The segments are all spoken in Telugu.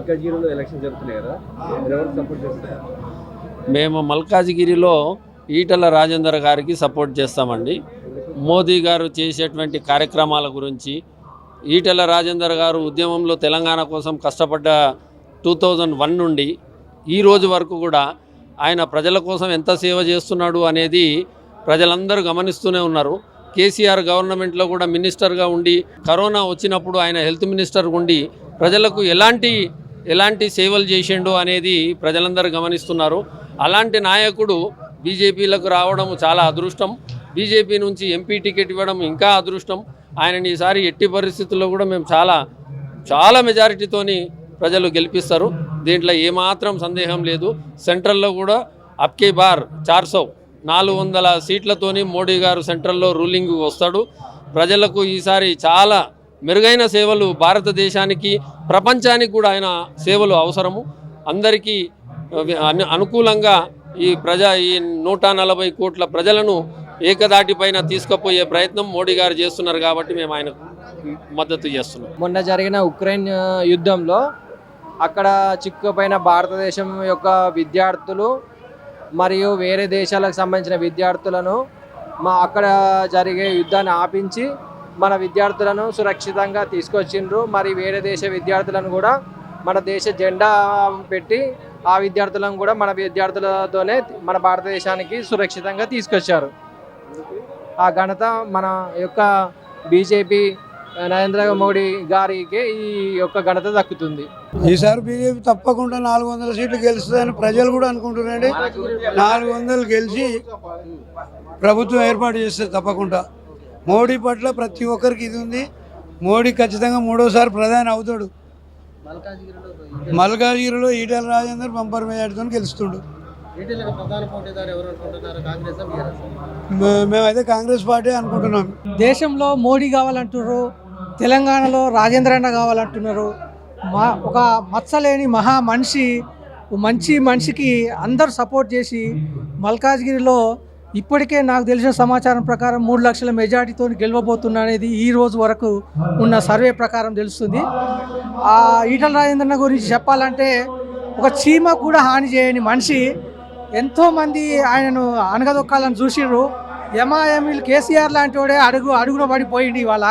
మల్కాజిగిరిలో ఎలక్షన్ జరుగుతున్నాయి కదా. సపోర్ట్ చేస్తారు? మేము మల్కాజిగిరిలో ఈటల రాజేందర్ గారికి సపోర్ట్ చేస్తామండి. మోదీ గారు చేసేటువంటి కార్యక్రమాల గురించి ఈటల రాజేందర్ గారు ఉద్యమంలో తెలంగాణ కోసం కష్టపడ్డ టూ థౌజండ్ వన్ నుండి ఈ రోజు వరకు కూడా ఆయన ప్రజల కోసం ఎంత సేవ చేస్తున్నాడు అనేది ప్రజలందరూ గమనిస్తూనే ఉన్నారు. కేసీఆర్ గవర్నమెంట్లో కూడా మినిస్టర్గా ఉండి కరోనా వచ్చినప్పుడు ఆయన హెల్త్ మినిస్టర్ ఉండి ప్రజలకు ఎలాంటి ఎలాంటి సేవలు చేసిండు అనేది ప్రజలందరూ గమనిస్తున్నారు. అలాంటి నాయకుడు బీజేపీలకు రావడం చాలా అదృష్టం. బీజేపీ నుంచి ఎంపీ టికెట్ ఇవ్వడం ఇంకా అదృష్టం. ఆయనని ఈసారి ఎట్టి పరిస్థితుల్లో కూడా మేము చాలా చాలా మెజారిటీతోని ప్రజలు గెలిపిస్తారు. దీంట్లో ఏమాత్రం సందేహం లేదు. సెంట్రల్లో కూడా అప్కే బార్ చార్సో నాలుగు వందల సీట్లతోని మోడీ గారు సెంట్రల్లో రూలింగ్ వస్తాడు. ప్రజలకు ఈసారి చాలా మెరుగైన సేవలు భారతదేశానికి ప్రపంచానికి కూడా ఆయన సేవలు అవసరము. అందరికీ అనుకూలంగా ఈ ప్రజా ఈ నూట నలభై కోట్ల ప్రజలను ఏకదాటిపైన తీసుకుపోయే ప్రయత్నం మోడీ గారు చేస్తున్నారు కాబట్టి మేము ఆయనకు మద్దతు చేస్తున్నాం. మొన్న జరిగిన ఉక్రెయిన్ యుద్ధంలో అక్కడ చిక్కుపోయిన భారతదేశం యొక్క విద్యార్థులు మరియు వేరే దేశాలకు సంబంధించిన విద్యార్థులను మా అక్కడ జరిగే యుద్ధాన్ని ఆపించి మన విద్యార్థులను సురక్షితంగా తీసుకొచ్చిండ్రు. మరి వేరే దేశ విద్యార్థులను కూడా మన దేశ జెండా పెట్టి ఆ విద్యార్థులను కూడా మన విద్యార్థులతోనే మన భారతదేశానికి సురక్షితంగా తీసుకొచ్చారు. ఆ ఘనత మన యొక్క బీజేపీ నరేంద్ర మోడీ గారికి ఈ యొక్క ఘనత దక్కుతుంది. ఈసారి బీజేపీ తప్పకుండా నాలుగు వందల సీట్లు గెలుస్తుందని ప్రజలు కూడా అనుకుంటున్నారండి. నాలుగు వందలు గెలిచి ప్రభుత్వం ఏర్పాటు చేస్తుంది తప్పకుండా. మోడీ పట్ల ప్రతి ఒక్కరికి ఇది ఉంది. మోడీ ఖచ్చితంగా మూడోసారి ప్రధాని అవుతాడు. మల్కాజ్గిరిలో ఈటెల రాజేందర్ బంపర్ మెజార్టీతో గెలుస్తుండు. మే- మేమైతే కాంగ్రెస్ పార్టీ అనుకుంటున్నాం. దేశంలో మోడీ కావాలంటున్నారు తెలంగాణలో రాజేంద్ర అన్న కావాలంటున్నారు. మా ఒక మచ్చలేని మహా మనిషి మంచి మనిషికి అందరూ సపోర్ట్ చేసి మల్కాజ్గిరిలో ఇప్పటికే నాకు తెలిసిన సమాచారం ప్రకారం మూడు లక్షల మెజార్టీతో గెలవబోతున్నా అనేది ఈ రోజు వరకు ఉన్న సర్వే ప్రకారం తెలుస్తుంది. ఆ ఈటల రాజేంద్రన్న గురించి చెప్పాలంటే ఒక చీమ కూడా హాని చేయని మనిషి ఎంతోమంది ఆయనను అనగదొక్కాలని చూసిర్రు. ఎంఐఎంఈలు కేసీఆర్ లాంటి వాడే అడుగు అడుగున పడిపోయింది ఇవాళ.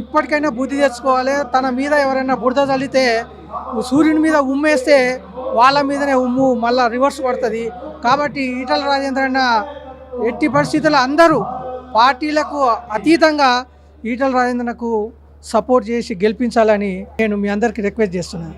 ఇప్పటికైనా బుద్ధి తెచ్చుకోవాలి. తన మీద ఎవరైనా బురద చల్లితే సూర్యుని మీద ఉమ్మేస్తే వాళ్ళ మీదనే ఉమ్ము మళ్ళీ రివర్స్ పడుతుంది కాబట్టి ఈటల రాజేంద్రన్న ఎట్టి పరిస్థితుల్లో అందరూ పార్టీలకు అతీతంగా ఈటల రాజేంద్రనకు సపోర్ట్ చేసి గెలిపించాలని నేను మీ అందరికీ రిక్వెస్ట్ చేస్తున్నాను.